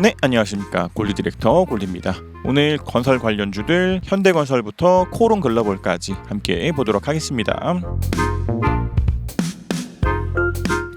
네, 안녕하십니까. 골리 디렉터 골리입니다. 오늘 건설 관련주들 현대건설부터 코론 글로벌까지 함께 보도록 하겠습니다.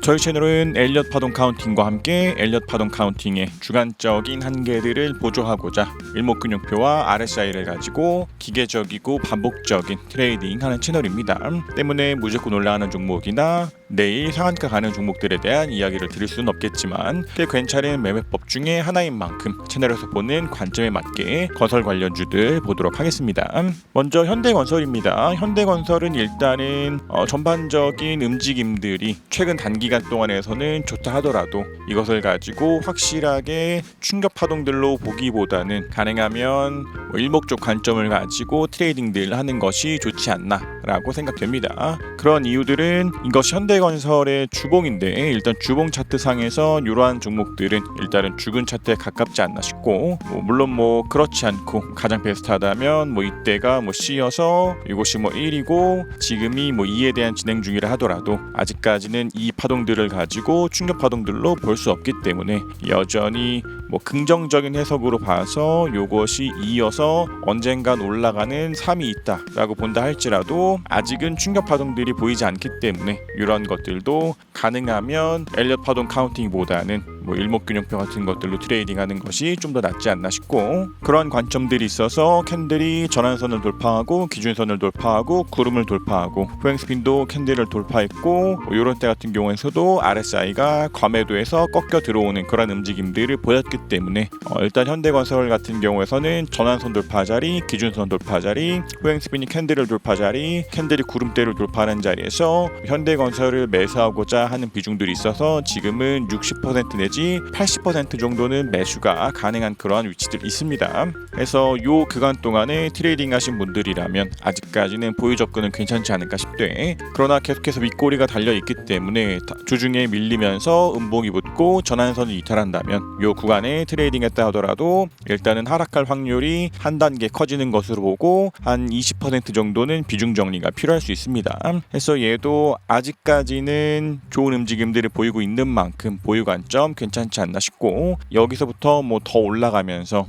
저희 채널은 엘리엇 파동 카운팅과 함께 엘리엇 파동 카운팅의 주관적인 한계들을 보조하고자 일목균형표와 RSI를 가지고 기계적이고 반복적인 트레이딩하는 채널입니다. 때문에 무조건 올라가는 종목이나 내일 상한가 가는 종목들에 대한 이야기를 드릴 수는 없겠지만 꽤 괜찮은 매매법 중에 하나인 만큼 채널에서 보는 관점에 맞게 건설 관련주들 보도록 하겠습니다. 먼저 현대건설입니다. 현대건설은 일단은 어, 전반적인 움직임들이 최근 단기간 동안에서는 좋다 하더라도 이것을 가지고 확실하게 충격 파동들로 보기보다는 가능하면 뭐 일목적 관점을 가지고 트레이딩들 하는 것이 좋지 않나라고 생각됩니다. 그런 이유들은 이것이 현대 건설의 주봉인데 일단 주봉 차트 상에서 이러한 종목들은 일단은 죽은 차트에 가깝지 않나 싶고 뭐 물론 뭐 그렇지 않고 가장 베스트하다면 뭐 이때가 뭐 C여서 이곳이 뭐 1이고 지금이 뭐 2에 대한 진행 중이라 하더라도 아직까지는 이 파동들을 가지고 충격 파동들로 볼 수 없기 때문에 여전히 뭐 긍정적인 해석으로 봐서 이것이 2여서 언젠간 올라가는 3이 있다라고 본다 할지라도 아직은 충격 파동들이 보이지 않기 때문에 이런 것 들도 가능하면 엘리엇 파동 카운팅보다는 뭐 일목균형표 같은 것들로 트레이딩하는 것이 좀 더 낫지 않나 싶고 그러한 관점들이 있어서 캔들이 전환선을 돌파하고 기준선을 돌파하고 구름을 돌파하고 후행스핀도 캔들을 돌파했고 뭐 이런 때 같은 경우에서도 RSI가 과매도에서 꺾여 들어오는 그런 움직임들을 보였기 때문에 어, 일단 현대건설 같은 경우에서는 전환선 돌파 자리, 기준선 돌파 자리, 후행스핀이 캔들을 돌파 자리, 캔들이 구름대를 돌파하는 자리에서 현대건설을 매수하고자 하는 비중들이 있어서 지금은 60% 내지 80% 정도는 매수가 가능한 그러한 위치들이 있습니다. 그래서 요 그간 동안에 트레이딩 하신 분들이라면 아직까지는 보유 접근은 괜찮지 않을까 싶대. 그러나 계속해서 윗꼬리가 달려 있기 때문에 다- 주중에 밀리면서 음봉이 붙고 전환선을 이탈한다면 요 구간에 트레이딩 했다 하더라도 일단은 하락할 확률이 한 단계 커지는 것으로 보고 한 20% 정도는 비중 정리가 필요할 수 있습니다. 그래서 얘도 아직까지는 좋은 움직임들을 보이고 있는 만큼 보유 관점 괜찮지 않나 싶고 여기서부터 뭐 더 올라가면서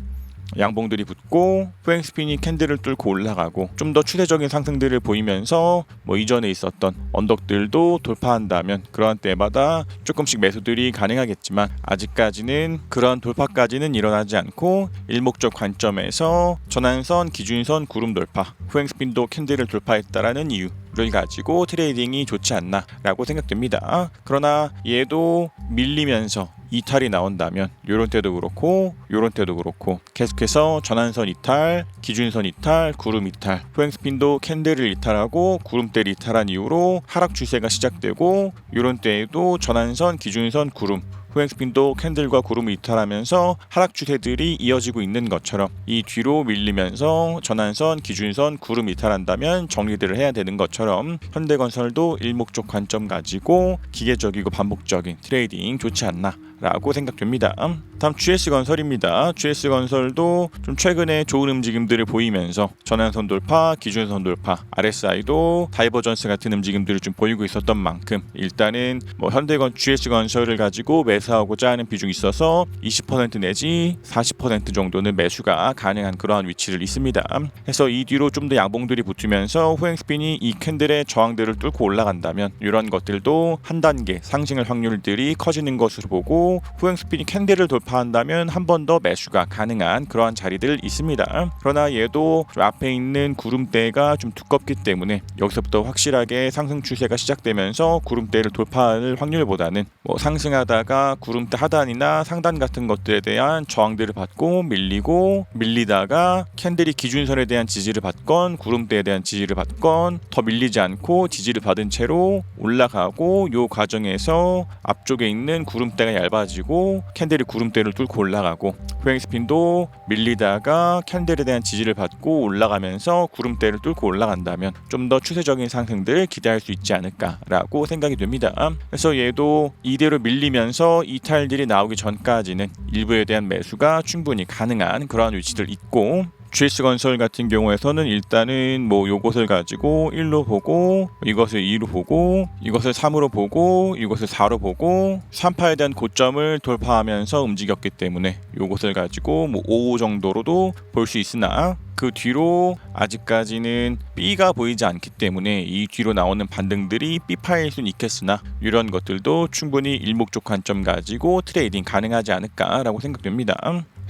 양봉들이 붙고 후행스핀이 캔들을 뚫고 올라가고 좀 더 추세적인 상승들을 보이면서 뭐 이전에 있었던 언덕들도 돌파한다면 그러한 때마다 조금씩 매수들이 가능하겠지만 아직까지는 그러한 돌파까지는 일어나지 않고 일목적 관점에서 전환선, 기준선, 구름 돌파, 후행스핀도 캔들을 돌파했다라는 이유 를 가지고 트레이딩이 좋지 않나라고 생각됩니다. 그러나 얘도 밀리면서 이탈이 나온다면 요런 때도 그렇고 요런 때도 그렇고 계속해서 전환선 이탈, 기준선 이탈, 구름 이탈, 후행스핀도 캔들을 이탈하고 구름대를 이탈한 이후로 하락 추세가 시작되고 요런 때에도 전환선, 기준선, 구름 후행스핀도 캔들과 구름을 이탈하면서 하락 추세들이 이어지고 있는 것처럼 이 뒤로 밀리면서 전환선, 기준선, 구름 이탈한다면 정리들을 해야 되는 것처럼 현대건설도 일목적 관점 가지고 기계적이고 반복적인 트레이딩 좋지 않나. 라고 생각됩니다. 다음 GS 건설입니다. GS 건설도 좀 최근에 좋은 움직임들을 보이면서 전환선 돌파, 기준선 돌파, RSI도 다이버전스 같은 움직임들을 좀 보이고 있었던 만큼 일단은 뭐 현대건 GS 건설을 가지고 매 수하고자 하는 비중이 있어서 20% 내지 40% 정도는 매수가 가능한 그러한 위치를 있습니다. 그래서 이 뒤로 좀 더 양봉들이 붙으면서 후행스핀이 이 캔들의 저항들을 뚫고 올라간다면 이런 것들도 한 단계 상승할 확률들이 커지는 것으로 보고 후행스핀이 캔들을 돌파한다면 한 번 더 매수가 가능한 그러한 자리들 있습니다. 그러나 얘도 좀 앞에 있는 구름대가 좀 두껍기 때문에 여기서부터 확실하게 상승 추세가 시작되면서 구름대를 돌파할 확률보다는 뭐 상승하다가 구름대 하단이나 상단 같은 것들에 대한 저항들을 받고 밀리고 밀리다가 캔들이 기준선에 대한 지지를 받건 구름대에 대한 지지를 받건 더 밀리지 않고 지지를 받은 채로 올라가고 요 과정에서 앞쪽에 있는 구름대가 얇아지고 캔들이 구름대를 뚫고 올라가고 후행스핀도 밀리다가 캔들에 대한 지지를 받고 올라가면서 구름대를 뚫고 올라간다면 좀 더 추세적인 상승들 기대할 수 있지 않을까라고 생각이 됩니다. 그래서 얘도 이대로 밀리면서 이탈들이 나오기 전까지는 일부에 대한 매수가 충분히 가능한 그러한 위치들 있고 GS 건설 같은 경우에서는 일단은 뭐 요것을 가지고 1로 보고 이것을 2로 보고 이것을 3으로 보고 이것을 4로 보고 3파에 대한 고점을 돌파하면서 움직였기 때문에 요것을 가지고 뭐 5 정도로도 볼 수 있으나 그 뒤로 아직까지는 B가 보이지 않기 때문에 이 뒤로 나오는 반등들이 B파일 수는 있겠으나 이런 것들도 충분히 일목적 관점 가지고 트레이딩 가능하지 않을까라고 생각됩니다.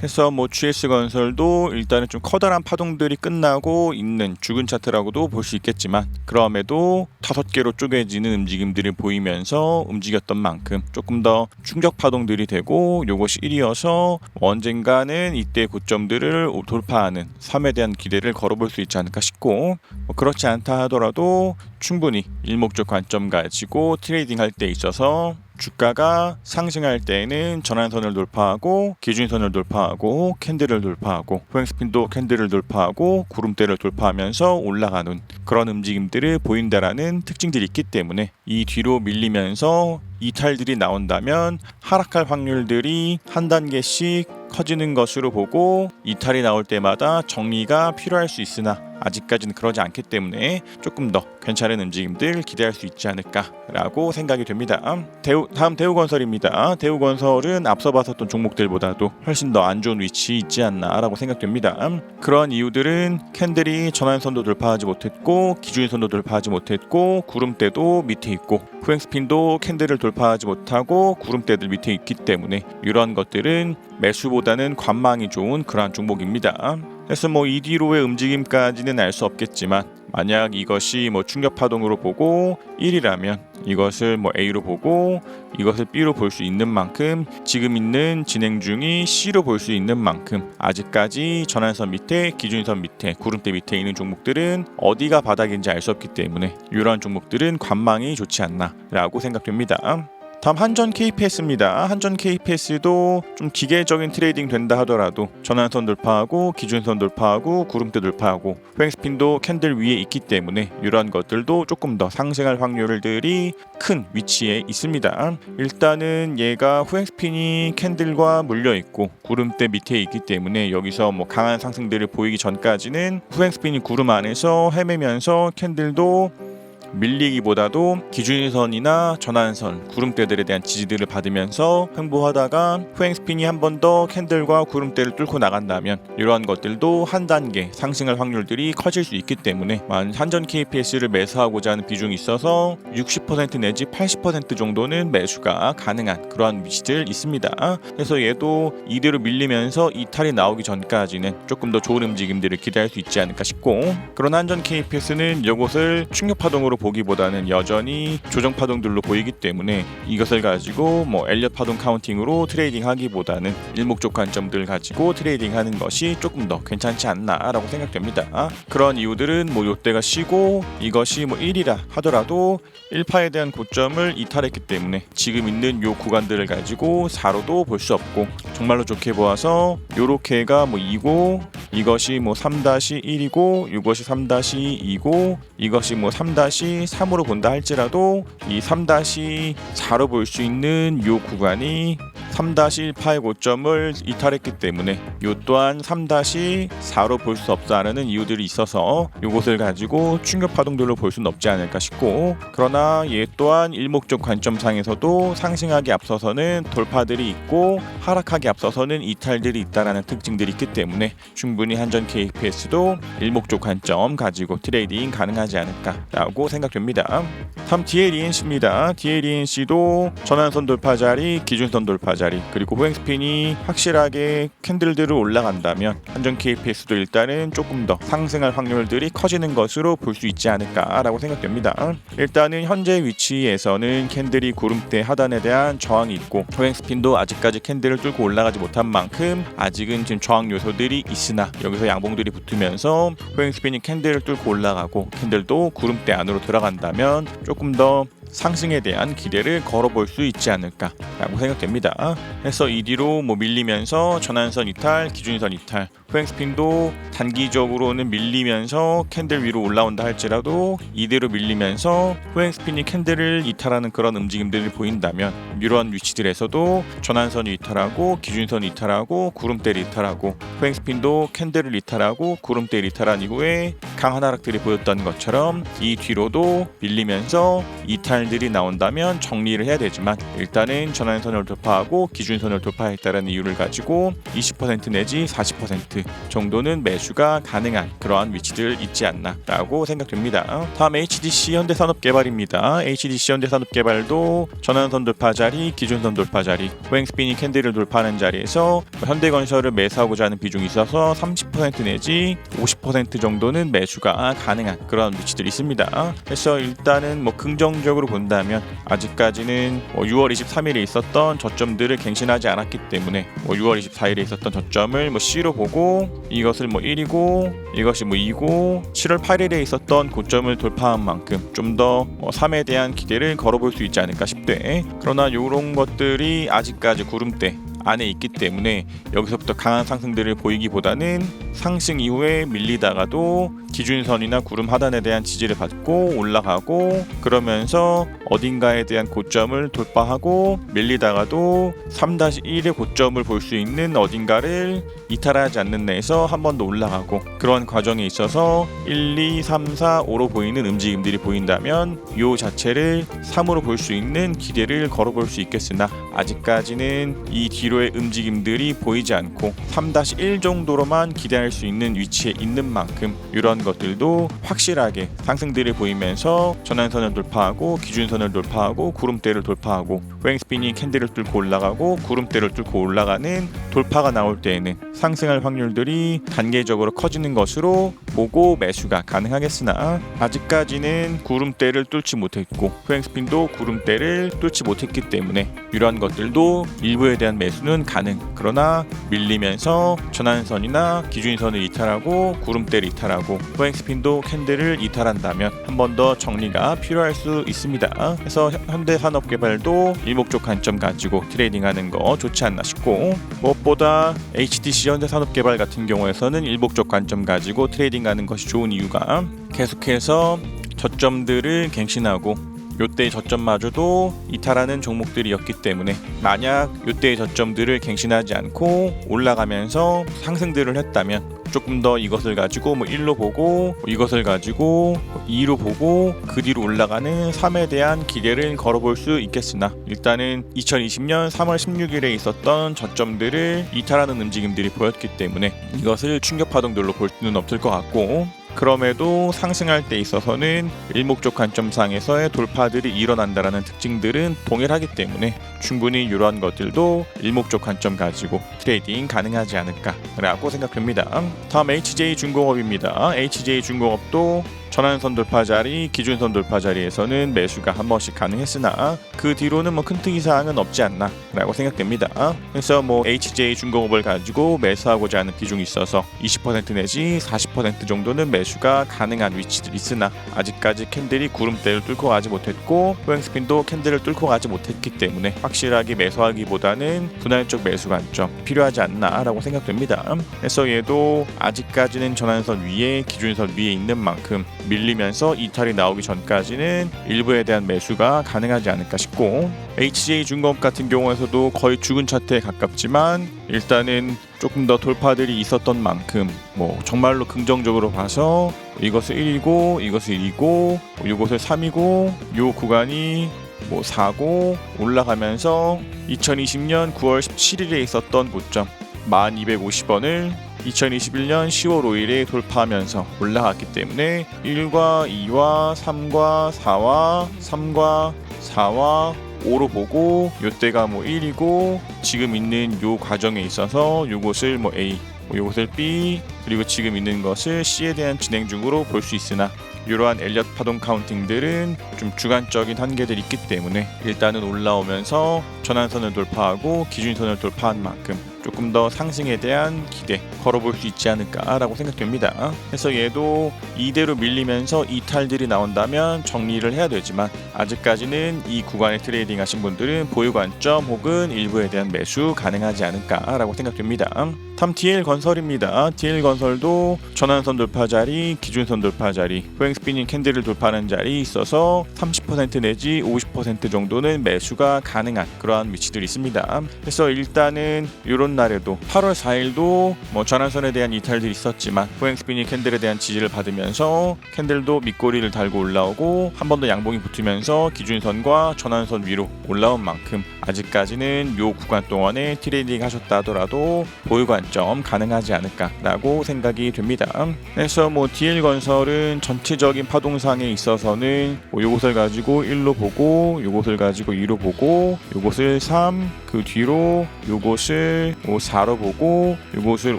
해서 뭐 GS 건설도 일단은 좀 커다란 파동들이 끝나고 있는 죽은 차트라고도 볼 수 있겠지만 그럼에도 다섯 개로 쪼개지는 움직임들을 보이면서 움직였던 만큼 조금 더 충격 파동들이 되고 요것이 1이어서 언젠가는 이때 고점들을 돌파하는 3에 대한 기대를 걸어볼 수 있지 않을까 싶고 뭐 그렇지 않다 하더라도 충분히 일목적 관점 가지고 트레이딩 할 때 있어서 주가가 상승할 때에는 전환선을 돌파하고 기준선을 돌파하고 캔들을 돌파하고 포행스핀도 캔들을 돌파하고 구름대를 돌파하면서 올라가는 그런 움직임들을 보인다라는 특징들이 있기 때문에 이 뒤로 밀리면서 이탈들이 나온다면 하락할 확률들이 한 단계씩 커지는 것으로 보고 이탈이 나올 때마다 정리가 필요할 수 있으나 아직까지는 그러지 않기 때문에 조금 더 괜찮은 움직임들 기대할 수 있지 않을까라고 생각이 됩니다. 대우, 다음 대우건설입니다. 대우건설은 앞서 봤었던 종목들보다도 훨씬 더 안 좋은 위치 있지 않나라고 생각됩니다. 그러한 이유들은 캔들이 전환선도 돌파하지 못했고 기준선도 돌파하지 못했고 구름대도 밑에 있고 후행스핀도 캔들을 돌파하지 못하고 구름대들 밑에 있기 때문에 이러한 것들은 매수보다는 관망이 좋은 그러한 종목입니다. 그래서 뭐 이 뒤로의 움직임까지는 알 수 없겠지만 만약 이것이 뭐 충격 파동으로 보고 1이라면 이것을 뭐 A로 보고 이것을 B로 볼 수 있는 만큼 지금 있는 진행 중이 C로 볼 수 있는 만큼 아직까지 전환선 밑에 기준선 밑에 구름대 밑에 있는 종목들은 어디가 바닥인지 알 수 없기 때문에 이러한 종목들은 관망이 좋지 않나라고 생각됩니다. 다음 한전 KPS입니다. 한전 KPS도 좀 기계적인 트레이딩 된다 하더라도 전환선 돌파하고 기준선 돌파하고 구름대 돌파하고 횡스핀도 캔들 위에 있기 때문에 이러한 것들도 조금 더 상승할 확률들이 큰 위치에 있습니다. 일단은 얘가 후행스핀이 캔들과 물려 있고 구름대 밑에 있기 때문에 여기서 뭐 강한 상승들을 보이기 전까지는 후행스핀이 구름 안에서 헤매면서 캔들도 밀리기보다도 기준선이나 전환선, 구름대들에 대한 지지들을 받으면서 횡보하다가 후행 스핀이 한 번 더 캔들과 구름대를 뚫고 나간다면 이러한 것들도 한 단계 상승할 확률들이 커질 수 있기 때문에 만 한전 KPS를 매수하고자 하는 비중이 있어서 60% 내지 80% 정도는 매수가 가능한 그러한 위치들 있습니다. 그래서 얘도 이대로 밀리면서 이탈이 나오기 전까지는 조금 더 좋은 움직임들을 기대할 수 있지 않을까 싶고 그런 한전 KPS는 이것을 충격 파동으로 보기보다는 여전히 조정 파동들로 보이기 때문에 이것을 가지고 뭐 엘리엇 파동 카운팅으로 트레이딩 하기보다는 일목적 관점들 가지고 트레이딩 하는 것이 조금 더 괜찮지 않나라고 생각됩니다. 그런 이유들은 뭐 요때가 쉬고 이것이 뭐 1이라 하더라도 1파에 대한 고점을 이탈했기 때문에 지금 있는 요 구간들을 가지고 4로도 볼 수 없고 정말로 좋게 보아서 요렇게가 뭐 2고 이것이 뭐 3-1이고 이것이 3-2고 이것이 뭐 3-3으로 본다 할지라도 이 3-4로 볼 수 있는 요 구간이 3-1파의 고점을 이탈했기 때문에 이 또한 3-4로 볼 수 없다는 이유들이 있어서 이것을 가지고 충격 파동들로 볼 수는 없지 않을까 싶고 그러나 얘 또한 일목적 관점상에서도 상승하기 앞서서는 돌파들이 있고 하락하기 앞서서는 이탈들이 있다라는 특징들이 있기 때문에 충분히 한전 KPS도 일목적 관점 가지고 트레이딩 가능하지 않을까라고 생각됩니다. 다음 DLENC입니다. DLENC도 전환선 돌파 자리, 기준선 돌파 자리 그리고 후행 스핀이 확실하게 캔들들을 올라간다면 한전 KPS도 일단은 조금 더 상승할 확률들이 커지는 것으로 볼 수 있지 않을까라고 생각됩니다. 일단은 현재 위치에서는 캔들이 구름대 하단에 대한 저항이 있고 후행 스핀도 아직까지 캔들을 뚫고 올라가지 못한 만큼 아직은 지금 저항 요소들이 있으나 여기서 양봉들이 붙으면서 후행 스핀이 캔들을 뚫고 올라가고 캔들도 구름대 안으로 들어간다면 조금 더 상승에 대한 기대를 걸어볼 수 있지 않을까라고 생각됩니다. 해서 이 뒤로 뭐 밀리면서 전환선 이탈, 기준선 이탈, 후행 스핀도 단기적으로는 밀리면서 캔들 위로 올라온다 할지라도 이대로 밀리면서 후행 스핀이 캔들을 이탈하는 그런 움직임들을 보인다면 이러한 위치들에서도 전환선 이탈하고 기준선 이탈하고 구름대를 이탈하고 후행 스핀도 캔들을 이탈하고 구름대를 이탈한 이후에 강한 하락들이 보였던 것처럼 이 뒤로도 밀리면서 이탈 들이 나온다면 정리를 해야 되지만 일단은 전환선을 돌파하고 기준선을 돌파했다는 이유를 가지고 20% 내지 40% 정도는 매수가 가능한 그러한 위치들 있지 않나라고 생각됩니다. 다음 HDC 현대산업개발입니다. HDC 현대산업개발도 전환선 돌파 자리, 기준선 돌파 자리, 후행 스피닝 캔들을 돌파하는 자리에서 현대건설을 매수하고자 하는 비중이 있어서 30% 내지 50% 정도는 매수가 가능한 그런 위치들이 있습니다. 그래서 일단은 뭐 긍정적으로 본다면 아직까지는 뭐 6월 23일에 있었던 저점들을 갱신하지 않았기 때문에 뭐 6월 24일에 있었던 저점을 뭐 C로 보고 이것을 뭐 1이고 이것이 뭐 2고 7월 8일에 있었던 고점을 돌파한 만큼 좀더뭐 3에 대한 기대를 걸어볼 수 있지 않을까 싶대. 그러나 이런 것들이 아직까지 구름대 안에 있기 때문에 여기서부터 강한 상승들을 보이기보다는 상승 이후에 밀리다가도 기준선이나 구름 하단에 대한 지지를 받고 올라가고 그러면서 어딘가에 대한 고점을 돌파하고 밀리다가도 3-1의 고점을 볼 수 있는 어딘가를 이탈하지 않는 내에서 한 번 더 올라가고 그런 과정에 있어서 1, 2, 3, 4, 5로 보이는 움직임들이 보인다면 요 자체를 3으로 볼 수 있는 기대를 걸어볼 수 있겠으나 아직까지는 이 뒤로의 움직임들이 보이지 않고 3-1 정도로만 기대할 수 있는 위치에 있는 만큼 이런 것들도 확실하게 상승들이 보이면서 전환선을 돌파하고 기준선 을 돌파하고 구름대를 돌파하고 스피니 캔들을 뚫고 올라가고 구름대를 뚫고 올라가는 돌파가 나올 때에는 상승할 확률들이 단계적으로 커지는 것으로 보고 매수가 가능하겠으나 아직까지는 구름대를 뚫지 못했고 후행 스핀도 구름대를 뚫지 못했기 때문에 이러한 것들도 일부에 대한 매수는 가능. 그러나 밀리면서 전환선이나 기준선을 이탈하고 구름대를 이탈하고 후행 스핀도 캔들을 이탈한다면 한 번 더 정리가 필요할 수 있습니다 그래서 현대 산업 개발도 일목적 관점 가지고 트레이딩하는 거 좋지 않나 싶고 무엇보다 HDC 현대 산업 개발 같은 경우에서는 일목적 관점 가지고 트레이딩하는 것이 좋은 이유가 계속해서 저점들을 갱신하고 요때의 저점마저도 이탈하는 종목들이었기 때문에 만약 요때의 저점들을 갱신하지 않고 올라가면서 상승들을 했다면 조금 더 이것을 가지고 뭐 1로 보고 뭐 이것을 가지고 2로 보고 그 뒤로 올라가는 3에 대한 기대를 걸어볼 수 있겠으나 일단은 2020년 3월 16일에 있었던 저점들을 이탈하는 움직임들이 보였기 때문에 이것을 충격 파동들로 볼 수는 없을 것 같고 그럼에도 상승할 때 있어서는 일목적 관점상에서의 돌파들이 일어난다라는 특징들은 동일하기 때문에 충분히 이러한 것들도 일목적 관점 가지고 트레이딩 가능하지 않을까라고 생각됩니다. 다음 HJ 중공업입니다. HJ 중공업도 전환선 돌파 자리, 기준선 돌파 자리에서는 매수가 한 번씩 가능했으나 그 뒤로는 뭐 큰 특이 사항은 없지 않나라고 생각됩니다. 그래서 뭐 HJ 중공업을 가지고 매수하고자 하는 비중이 있어서 20% 내지 40% 정도는 매수가 가능한 위치들이 있으나 아직까지 캔들이 구름대를 뚫고 가지 못했고 호행 스핀도 캔들을 뚫고 가지 못했기 때문에 확실하게 매수하기보다는 분할적 매수 관점 필요하지 않나라고 생각됩니다. 그래서 얘도 아직까지는 전환선 위에 기준선 위에 있는 만큼 밀리면서 이탈이 나오기 전까지는 일부에 대한 매수가 가능하지 않을까 싶고 HJ 중공업 같은 경우에서도 거의 죽은 차트에 가깝지만 일단은 조금 더 돌파들이 있었던 만큼 뭐 정말로 긍정적으로 봐서 이것을 1이고 이것을 2고 이것을 3이고 요 구간이 뭐 4고 올라가면서 2020년 9월 17일에 있었던 고점 1250원을 2021년 10월 5일에 돌파하면서 올라갔기 때문에 1과 2와 3과 4와 3과 4와 5로 보고 요때가 뭐 1이고 지금 있는 요 과정에 있어서 요것을 뭐 A 뭐 요것을 B 그리고 지금 있는 것을 C에 대한 진행 중으로 볼 수 있으나 이러한 엘리엇 파동 카운팅들은 좀 주관적인 한계들이 있기 때문에 일단은 올라오면서 전환선을 돌파하고 기준선을 돌파한 만큼 조금 더 상승에 대한 기대 걸어볼 수 있지 않을까라고 생각됩니다. 그래서 얘도 이대로 밀리면서 이탈들이 나온다면 정리를 해야 되지만 아직까지는 이 구간에 트레이딩 하신 분들은 보유 관점 혹은 일부에 대한 매수 가능하지 않을까라고 생각됩니다. 다음 DL 건설입니다. DL 건설도 전환선 돌파 자리, 기준선 돌파 자리, 포행 스피닝 캔들을 돌파하는 자리 있어서 30% 내지 50% 정도는 매수가 가능한 그러한 위치들이 있습니다. 그래서 일단은 이런 날에도 8월 4일도 뭐 전환선에 대한 이탈들이 있었지만 포행 스피닝 캔들에 대한 지지를 받으면서 캔들도 밑꼬리를 달고 올라오고 한 번 더 양봉이 붙으면서 기준선과 전환선 위로 올라온 만큼 아직까지는 요 구간 동안에 트레이딩 하셨다 하더라도 보유 관점 가능하지 않을까라고 생각이 됩니다. 그래서 뭐 DL 건설은 전체적인 파동상에 있어서는 뭐 요것을 가지고 1로 보고 요것을 가지고 2로 보고 요것을 3, 그 뒤로 요것을 뭐 4로 보고 요것을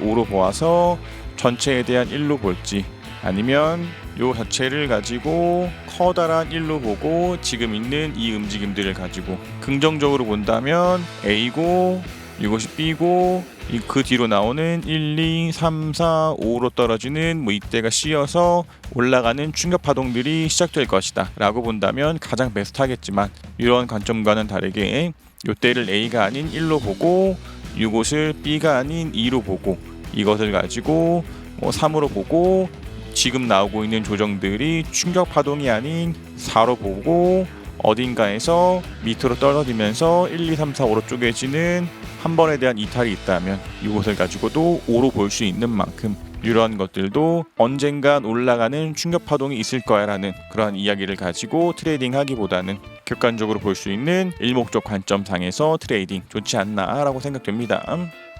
5로 보아서 전체에 대한 1로 볼지 아니면 요 자체를 가지고 커다란 1로 보고 지금 있는 이 움직임들을 가지고 긍정적으로 본다면 A고 이것이 B고 이그 뒤로 나오는 1, 2, 3, 4, 5로 떨어지는 뭐 이때가 C여서 올라가는 충격 파동들이 시작될 것이다 라고 본다면 가장 베스트하겠지만 이런 관점과는 다르게 이때를 A가 아닌 1로 보고 이곳을 B가 아닌 2로 보고 이것을 가지고 뭐 3으로 보고 지금 나오고 있는 조정들이 충격 파동이 아닌 4로 보고 어딘가에서 밑으로 떨어지면서 1, 2, 3, 4, 5로 쪼개지는 한 번에 대한 이탈이 있다면 이것을 가지고도 5로 볼 수 있는 만큼 이러한 것들도 언젠간 올라가는 충격 파동이 있을 거야라는 그러한 이야기를 가지고 트레이딩 하기보다는 객관적으로 볼 수 있는 일목적 관점상에서 트레이딩 좋지 않나라고 생각됩니다.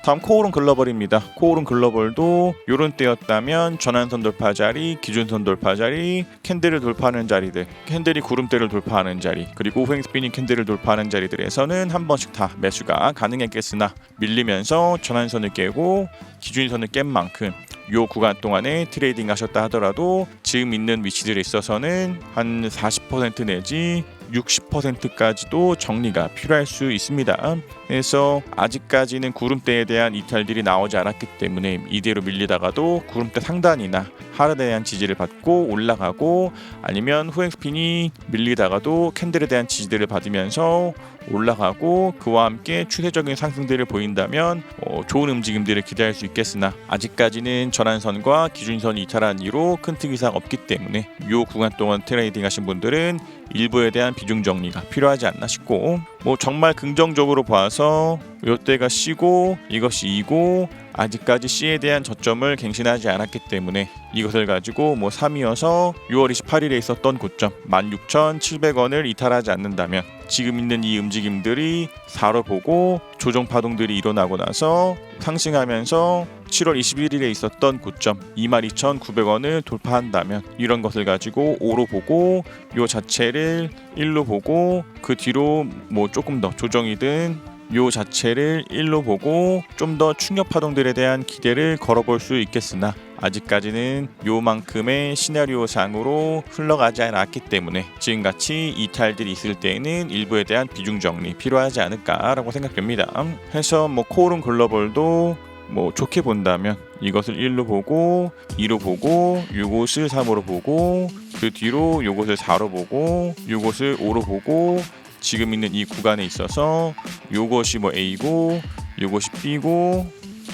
다음 코오른 글로벌입니다. 코오른 글로벌도 요런 때였다면 전환선 돌파 자리, 기준선 돌파 자리, 캔들을 돌파하는 자리들, 캔들이 구름대를 돌파하는 자리, 그리고 후행 스피닝 캔들을 돌파하는 자리들에서는 한 번씩 다 매수가 가능했겠으나 밀리면서 전환선을 깨고 기준선을 깬 만큼 요 구간 동안에 트레이딩 하셨다 하더라도 지금 있는 위치들에 있어서는 한 40% 내지 60%까지도 정리가 필요할 수 있습니다. 그래서 아직까지는 구름대에 대한 이탈들이 나오지 않았기 때문에 이대로 밀리다가도 구름대 상단이나 하락에 대한 지지를 받고 올라가고 아니면 후행 스핀이 밀리다가도 캔들에 대한 지지들을 받으면서 올라가고 그와 함께 추세적인 상승들을 보인다면 어, 좋은 움직임들을 기대할 수 있겠으나 아직까지는 전환선과 기준선 이탈한 이로 큰 특이사가 없기 때문에 이 구간 동안 트레이딩 하신 분들은 일부에 대한 비중 정리가 필요하지 않나 싶고 뭐 정말 긍정적으로 봐서 이때가 C고 이것이 E고 아직까지 C에 대한 저점을 갱신하지 않았기 때문에 이것을 가지고 뭐 3이어서 6월 28일에 있었던 고점 16,700원을 이탈하지 않는다면 지금 있는 이 움직임들이 4로 보고 조정 파동들이 일어나고 나서 상승하면서 7월 21일에 있었던 고점 22,900원을 돌파한다면 이런 것을 가지고 5로 보고 요 자체를 1로 보고 그 뒤로 뭐 조금 더 조정이든 요 자체를 1로 보고 좀 더 충격 파동들에 대한 기대를 걸어볼 수 있겠으나 아직까지는 요만큼의 시나리오 상으로 흘러가지 않았기 때문에 지금같이 이탈들이 있을 때에는 일부에 대한 비중 정리 필요하지 않을까라고 생각됩니다. 해서 뭐 코오른 글로벌도 뭐 좋게 본다면 이것을 1로 보고 2로 보고 요것을 3으로 보고 그 뒤로 요것을 4로 보고 요것을 5로 보고 지금 있는 이 구간에 있어서 요것이 뭐 A고 요것이 B고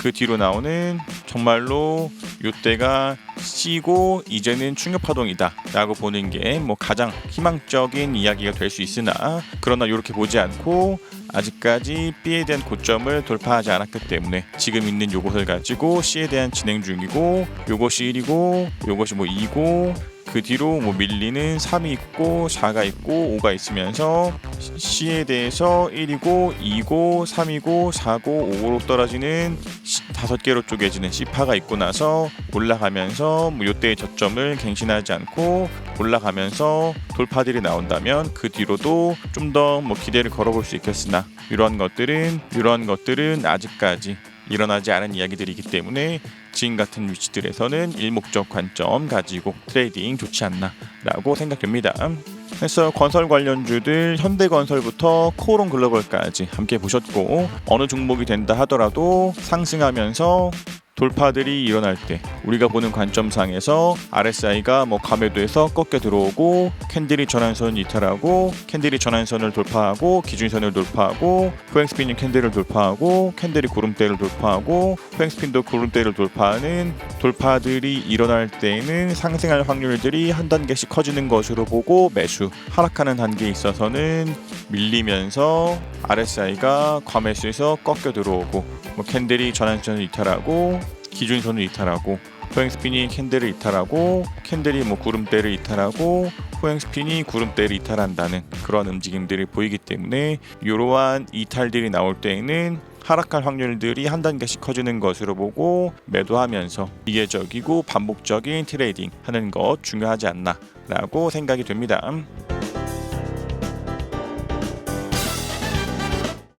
그 뒤로 나오는 정말로 요때가 C고 이제는 충격 파동이다 라고 보는 게 뭐 가장 희망적인 이야기가 될 수 있으나 그러나 이렇게 보지 않고 아직까지 B에 대한 고점을 돌파하지 않았기 때문에 지금 있는 요것을 가지고 C에 대한 진행 중이고 요것이 1이고 요것이 뭐 2고 그 뒤로 뭐 밀리는 3이 있고 4가 있고 5가 있으면서 C에 대해서 1이고 2고 3이고 4고 5로 떨어지는 다섯 개로 쪼개지는 C파가 있고 나서 올라가면서 뭐 요때의 저점을 갱신하지 않고 올라가면서 돌파들이 나온다면 그 뒤로도 좀 더 뭐 기대를 걸어볼 수 있겠으나 이러한 것들은 이러한 것들은 아직까지 일어나지 않은 이야기들이기 때문에 지금 같은 위치들에서는 일목적 관점 가지고 트레이딩 좋지 않나라고 생각됩니다. 그래서 건설 관련주들 현대건설부터 코오롱 글로벌까지 함께 보셨고 어느 종목이 된다 하더라도 상승하면서 돌파들이 일어날 때 우리가 보는 관점상에서 RSI가 뭐 감매도에서 꺾여 들어오고 캔들이 전환선 이탈하고 캔들이 전환선을 돌파하고 기준선을 돌파하고 포행스핀이 캔들을 돌파하고 캔들이 구름대를 돌파하고 포행스핀도 구름대를 돌파하는 돌파들이 일어날 때에는 상승할 확률들이 한 단계씩 커지는 것으로 보고 매수 하락하는 단계에 있어서는 밀리면서 RSI가 과매수에서 꺾여 들어오고 뭐 캔들이 전환선을 이탈하고 기준선을 이탈하고 포행스핀이 캔들을 이탈하고 캔들이 뭐 구름대를 이탈하고 포행스핀이 구름대를 이탈한다는 그런 움직임들이 보이기 때문에 이러한 이탈들이 나올 때에는 하락할 확률들이 한 단계씩 커지는 것으로 보고 매도하면서 기계적이고 반복적인 트레이딩 하는 것 중요하지 않나라고 생각이 됩니다.